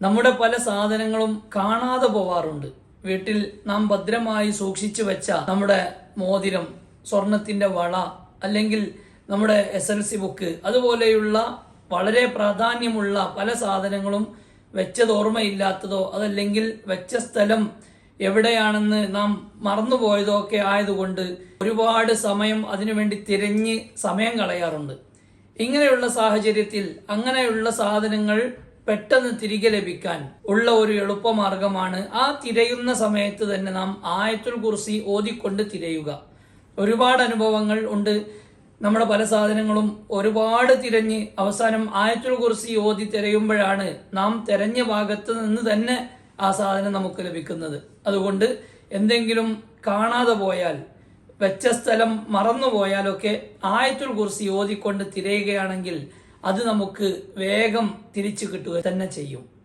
നമ്മുടെ പല സാധനങ്ങളും കാണാതെ പോവാറുണ്ട്. വീട്ടിൽ നാം ഭദ്രമായി സൂക്ഷിച്ചു വെച്ച നമ്മുടെ മോതിരം സ്വർണത്തിന്റെ വള അല്ലെങ്കിൽ നമ്മുടെ എസ് എൽ സി ബുക്ക് അതുപോലെയുള്ള വളരെ പ്രാധാന്യമുള്ള പല സാധനങ്ങളും വെച്ചത് ഓർമ്മയില്ലാത്തതോ അതല്ലെങ്കിൽ വെച്ച സ്ഥലം എവിടെയാണെന്ന് നാം മറന്നുപോയതോ ഒക്കെ ആയതുകൊണ്ട് ഒരുപാട് സമയം അതിനുവേണ്ടി തിരഞ്ഞ് സമയം കളയാറുണ്ട്. ഇങ്ങനെയുള്ള സാഹചര്യത്തിൽ അങ്ങനെയുള്ള സാധനങ്ങൾ പെട്ടെന്ന് തിരികെ ലഭിക്കാൻ ഉള്ള ഒരു എളുപ്പമാർഗമാണ് ആ തിരയുന്ന സമയത്ത് തന്നെ നാം ആയത്തുൽ കുർസി ഓതിക്കൊണ്ട് തിരയുക. ഒരുപാട് അനുഭവങ്ങൾ ഉണ്ട്. നമ്മുടെ പല സാധനങ്ങളും ഒരുപാട് തിരഞ്ഞ് അവസാനം ആയത്തുൽ കുർസി ഓതി തിരയുമ്പോഴാണ് നാം തിരഞ്ഞ ഭാഗത്ത് നിന്ന് തന്നെ ആ സാധനം നമുക്ക് ലഭിക്കുന്നത്. അതുകൊണ്ട് എന്തെങ്കിലും കാണാതെ പോയാൽ വെച്ച സ്ഥലം മറന്നു പോയാലൊക്കെ ആയത്തുൽ കുർസി ഓതിക്കൊണ്ട് തിരയുകയാണെങ്കിൽ അത് നമുക്ക് വേഗം തിരിച്ചു കിട്ടുക തന്നെ ചെയ്യും.